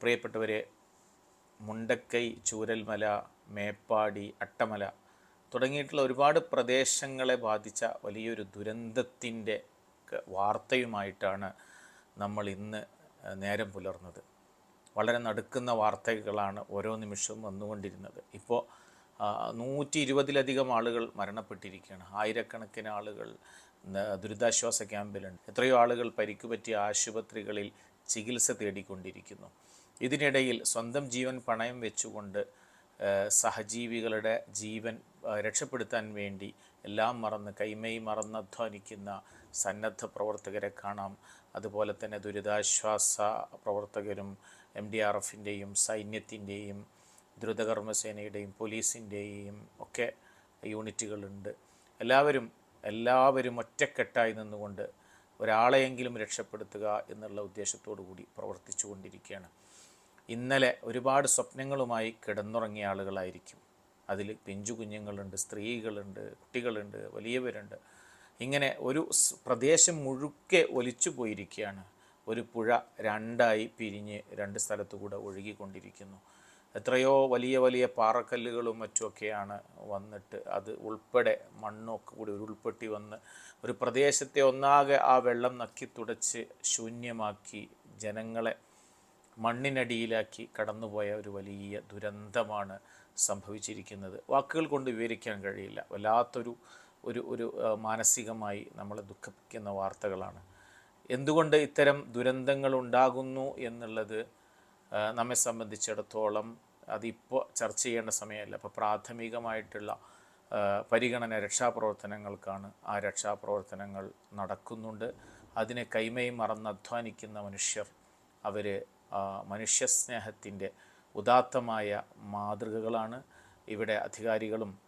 പ്രിയപ്പെട്ടവരെ മുണ്ടക്കൈ ചൂരൽമല മേപ്പാടി അട്ടമല തുടങ്ങിയിട്ടുള്ള ഒരുപാട് പ്രദേശങ്ങളെ ബാധിച്ച വലിയൊരു ദുരന്തത്തിന്റെ വാർത്തയുമായിട്ടാണ് നമ്മൾ ഇന്ന് നേരം പുലർന്നത്. വളരെ നടുക്കുന്ന വാർത്തകളാണ് ഓരോ നിമിഷവും വന്നുകൊണ്ടിരുന്നത്. ഇപ്പോൾ നൂറ്റി ഇരുപതിലധികം ആളുകൾ മരണപ്പെട്ടിരിക്കുകയാണ്. ആയിരക്കണക്കിന് ആളുകൾ ദുരിതാശ്വാസ ക്യാമ്പിലുണ്ട്. എത്രയോ ആളുകൾ പരിക്കുപറ്റിയ ആശുപത്രികളിൽ ചികിത്സ തേടിക്കൊണ്ടിരിക്കുന്നു. ഇതിനിടയിൽ സ്വന്തം ജീവൻ പണയം വെച്ചുകൊണ്ട് സഹജീവികളുടെ ജീവൻ രക്ഷപ്പെടുത്താൻ വേണ്ടി എല്ലാം മറന്ന് കൈമൈ മറന്ന് അധ്വാനിക്കുന്ന സന്നദ്ധ പ്രവർത്തകരെ കാണാം. അതുപോലെ തന്നെ ദുരിതാശ്വാസ പ്രവർത്തകരും എം ഡി ആർ എഫിന്റെയും സൈന്യത്തിന്റെയും ദ്രുതകർമ്മസേനയുടെയും പോലീസിന്റെയും ഒക്കെ യൂണിറ്റുകളുണ്ട്. എല്ലാവരും എല്ലാവരും ഒറ്റക്കെട്ടായി നിന്നുകൊണ്ട് ഒരാളെയെങ്കിലും രക്ഷപ്പെടുത്തുക എന്നുള്ള ഉദ്ദേശത്തോടു കൂടി പ്രവർത്തിച്ചു കൊണ്ടിരിക്കുകയാണ് ഇന്നലെ ഒരുപാട് സ്വപ്നങ്ങളുമായി കിടന്നുറങ്ങിയ ആളുകളായിരിക്കും. അതിൽ പിഞ്ചു കുഞ്ഞുങ്ങളുണ്ട് സ്ത്രീകളുണ്ട് കുട്ടികളുണ്ട് വലിയവരുണ്ട്. ഇങ്ങനെ ഒരു പ്രദേശം മുഴുക്കെ ഒലിച്ചു പോയിരിക്കുകയാണ്. ഒരു പുഴ രണ്ടായി പിരിഞ്ഞ് രണ്ട് സ്ഥലത്തുകൂടെ ഒഴുകിക്കൊണ്ടിരിക്കുന്നു. എത്രയോ വലിയ വലിയ പാറക്കല്ലുകളും മറ്റുമൊക്കെയാണ് വന്നിട്ട് അത് ഉൾപ്പെടെ മണ്ണൊക്കെ കൂടി ഉരുൾപ്പെട്ടി വന്ന് ഒരു പ്രദേശത്തെ ഒന്നാകെ ആ വെള്ളം നക്കി തുടച്ച് ശൂന്യമാക്കി ജനങ്ങളെ മണ്ണിനടിയിലാക്കി കടന്നുപോയ ഒരു വലിയ ദുരന്തമാണ് സംഭവിച്ചിരിക്കുന്നത്. വാക്കുകൾ കൊണ്ട് വിവരിക്കാൻ കഴിയില്ല. വല്ലാത്തൊരു ഒരു ഒരു മാനസികമായി നമ്മളെ ദുഃഖിപ്പിക്കുന്ന വാർത്തകളാണ്. എന്തുകൊണ്ട് ഇത്തരം ദുരന്തങ്ങൾ ഉണ്ടാകുന്നു എന്നുള്ളത് നമ്മെ സംബന്ധിച്ചിടത്തോളം അതിപ്പോൾ ചർച്ച ചെയ്യേണ്ട സമയമല്ല. അപ്പോൾ പ്രാഥമികമായിട്ടുള്ള പരിഗണന രക്ഷാപ്രവർത്തനങ്ങൾക്കാണ് ആ രക്ഷാപ്രവർത്തനങ്ങൾ നടക്കുന്നുണ്ട്. അതിനെ കൈമയും മറന്ന് അധ്വാനിക്കുന്ന മനുഷ്യർ അവർ മനുഷ്യസ്നേഹത്തിന്റെ ഉദാത്തമായ മാതൃകകളാണ്. ഇവിടെ അധികാരികളും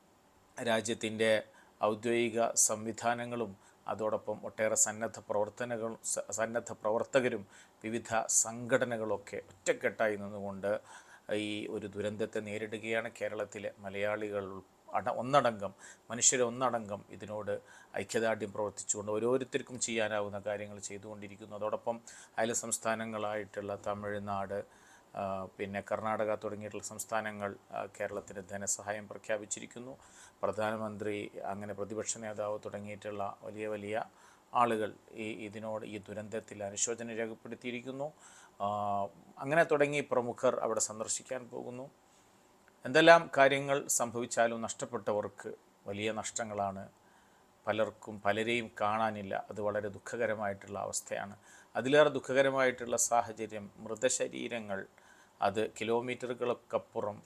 രാജ്യത്തിന്റെ ഔദ്യോഗിക സംവിധാനങ്ങളും അതോടൊപ്പം ഒട്ടേറെ സന്നദ്ധ പ്രവർത്തനങ്ങളും സന്നദ്ധ പ്രവർത്തകരും വിവിധ സംഘടനകളൊക്കെ ഒറ്റക്കെട്ടായി നിന്നുകൊണ്ട് ഈ ഒരു ദുരന്തത്തെ നേരിടുകയാണ്. കേരളത്തിലെ മലയാളികൾ അട ഒന്നടങ്കം മനുഷ്യരെ ഒന്നടങ്കം ഇതിനോട് ഐക്യദാർഢ്യം പ്രവർത്തിച്ചുകൊണ്ട് ഓരോരുത്തർക്കും ചെയ്യാനാവുന്ന കാര്യങ്ങൾ ചെയ്തുകൊണ്ടിരിക്കുന്നു. അതോടൊപ്പം അയൽ സംസ്ഥാനങ്ങളായിട്ടുള്ള തമിഴ്നാട് പിന്നെ കർണാടക തുടങ്ങിയിട്ടുള്ള സംസ്ഥാനങ്ങൾ കേരളത്തിന് ധനസഹായം പ്രഖ്യാപിച്ചിരിക്കുന്നു. പ്രധാനമന്ത്രി അങ്ങനെ പ്രതിപക്ഷ നേതാവ് തുടങ്ങിയിട്ടുള്ള വലിയ വലിയ ആളുകൾ ഈ ഇതിനോട് ഈ ദുരന്തത്തിൽ അനുശോചനം രേഖപ്പെടുത്തിയിരിക്കുന്നു. അങ്ങനെ തുടങ്ങി പ്രമുഖർ അവിടെ സന്ദർശിക്കാൻ പോകുന്നു. എന്തെല്ലാം കാര്യങ്ങൾ സംഭവിച്ചാലും നഷ്ടപ്പെട്ടവർക്ക് വലിയ നഷ്ടങ്ങളാണ്. പലർക്കും പലരെയും കാണാനില്ല. അത് വളരെ ദുഃഖകരമായിട്ടുള്ള അവസ്ഥയാണ്. അതിലേറെ ദുഃഖകരമായിട്ടുള്ള സാഹചര്യം മൃതശരീരങ്ങൾ അത് കിലോമീറ്ററുകൾക്കപ്പുറം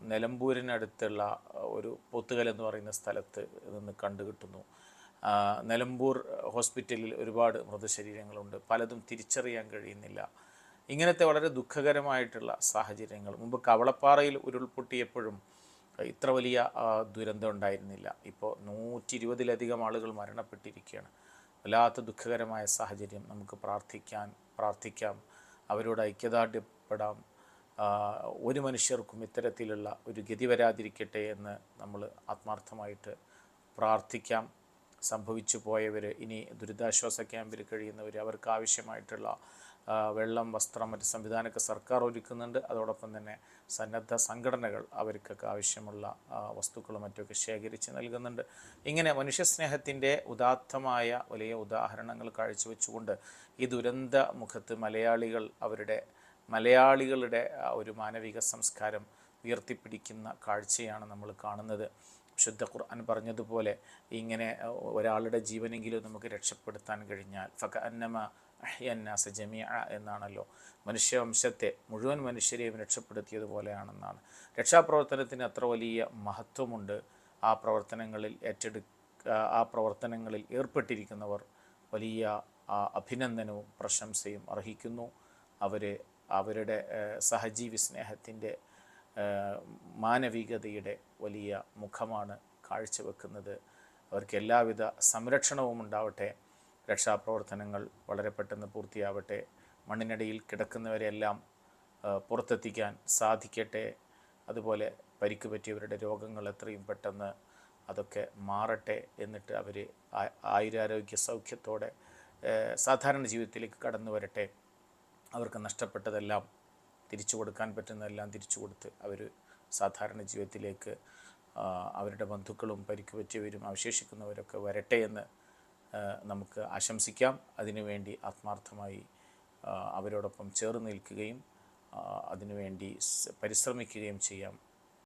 നിലമ്പൂരിനടുത്തുള്ള ഒരു പൊത്തുകൽ എന്ന് പറയുന്ന സ്ഥലത്ത് നിന്ന് കണ്ടുകിട്ടുന്നു നിലമ്പൂർ ഹോസ്പിറ്റലിൽ ഒരുപാട് മൃതശരീരങ്ങളുണ്ട്. പലതും തിരിച്ചറിയാൻ കഴിയുന്നില്ല. ഇങ്ങനത്തെ വളരെ ദുഃഖകരമായിട്ടുള്ള സാഹചര്യങ്ങൾ. മുമ്പ് കവളപ്പാറയിൽ ഉരുൾപൊട്ടിയപ്പോഴും ഇത്ര വലിയ ദുരന്തം ഉണ്ടായിരുന്നില്ല. ഇപ്പോൾ നൂറ്റി ഇരുപതിലധികം ആളുകൾ മരണപ്പെട്ടിരിക്കുകയാണ്. വല്ലാത്ത ദുഃഖകരമായ സാഹചര്യം നമുക്ക് പ്രാർത്ഥിക്കാൻ പ്രാർത്ഥിക്കാം. അവരോട് ഐക്യദാർഢ്യപ്പെടാം ആ, ഒരു മനുഷ്യർക്കും ഇത്തരത്തിലുള്ള ഒരു ഗതി വരാതിരിക്കട്ടെ എന്ന് നമ്മൾ ആത്മാർത്ഥമായിട്ട് പ്രാർത്ഥിക്കാം. സംഭവിച്ചു പോയവർ ഇനി ദുരിതാശ്വാസ ക്യാമ്പിൽ കഴിയുന്നവർ അവർക്ക് ആവശ്യമായിട്ടുള്ള വെള്ളം വസ്ത്രം മറ്റ് സംവിധാനമൊക്കെ സർക്കാർ ഒരുക്കുന്നുണ്ട്. അതോടൊപ്പം തന്നെ സന്നദ്ധ സംഘടനകൾ അവർക്കൊക്കെ ആവശ്യമുള്ള വസ്തുക്കളും മറ്റുമൊക്കെ ശേഖരിച്ച് നൽകുന്നുണ്ട്. ഇങ്ങനെ മനുഷ്യസ്നേഹത്തിന്റെ ഉദാത്തമായ വലിയ ഉദാഹരണങ്ങൾ കാഴ്ചവെച്ചുകൊണ്ട് ഈ ദുരന്ത മുഖത്ത് മലയാളികൾ അവരുടെ മലയാളികളുടെ ഒരു മാനവിക സംസ്കാരം ഉയർത്തിപ്പിടിക്കുന്ന കാഴ്ചയാണ് നമ്മൾ കാണുന്നത്. ശുദ്ധ ഖുർആൻ പറഞ്ഞതുപോലെ ഇങ്ങനെ ഒരാളുടെ ജീവനെങ്കിലും നമുക്ക് രക്ഷപ്പെടുത്താൻ കഴിഞ്ഞാൽ ഫക അന്നമ അഹ്യന്നാസ ജമിയ എന്നാണല്ലോ. മനുഷ്യവംശത്തെ മുഴുവൻ മനുഷ്യരെയും രക്ഷപ്പെടുത്തിയതുപോലെയാണെന്നാണ് രക്ഷാപ്രവർത്തനത്തിന് അത്ര വലിയ മഹത്വമുണ്ട്. ആ പ്രവർത്തനങ്ങളിൽ ഏറ്റെടു ആ പ്രവർത്തനങ്ങളിൽ ഏർപ്പെട്ടിരിക്കുന്നവർ വലിയ അഭിനന്ദനവും പ്രശംസയും അർഹിക്കുന്നു. അവർ അവരുടെ സഹജീവി സ്നേഹത്തിന്റെ മാനവികതയുടെ വലിയ മുഖമാണ് കാഴ്ചവെക്കുന്നത്. അവർക്ക് എല്ലാവിധ സംരക്ഷണവും ഉണ്ടാവട്ടെ. രക്ഷാപ്രവർത്തനങ്ങൾ വളരെ പെട്ടെന്ന് പൂർത്തിയാവട്ടെ. മണ്ണിനടിയിൽ കിടക്കുന്നവരെല്ലാം പുറത്തെത്തിക്കാൻ സാധിക്കട്ടെ. അതുപോലെ പരിക്ക് പറ്റിയവരുടെ രോഗങ്ങൾ എത്രയും പെട്ടെന്ന് അതൊക്കെ മാറട്ടെ എന്നിട്ട് അവർ ആയുരാരോഗ്യ സൗഖ്യത്തോടെ സാധാരണ ജീവിതത്തിലേക്ക് കടന്നു വരട്ടെ അവർക്ക് നഷ്ടപ്പെട്ടതെല്ലാം തിരിച്ചു കൊടുക്കാൻ പറ്റുന്നതെല്ലാം തിരിച്ചു കൊടുത്ത് അവർ സാധാരണ ജീവിതത്തിലേക്ക് അവരുടെ ബന്ധുക്കളും പരിക്ക് പറ്റിയവരും അവശേഷിക്കുന്നവരൊക്കെ വരട്ടെ എന്ന് നമുക്ക് ആശംസിക്കാം. അതിനുവേണ്ടി ആത്മാർത്ഥമായി അവരോടൊപ്പം ചേർന്ന് നിൽക്കുകയും അതിനുവേണ്ടി പരിശ്രമിക്കുകയും ചെയ്യാം.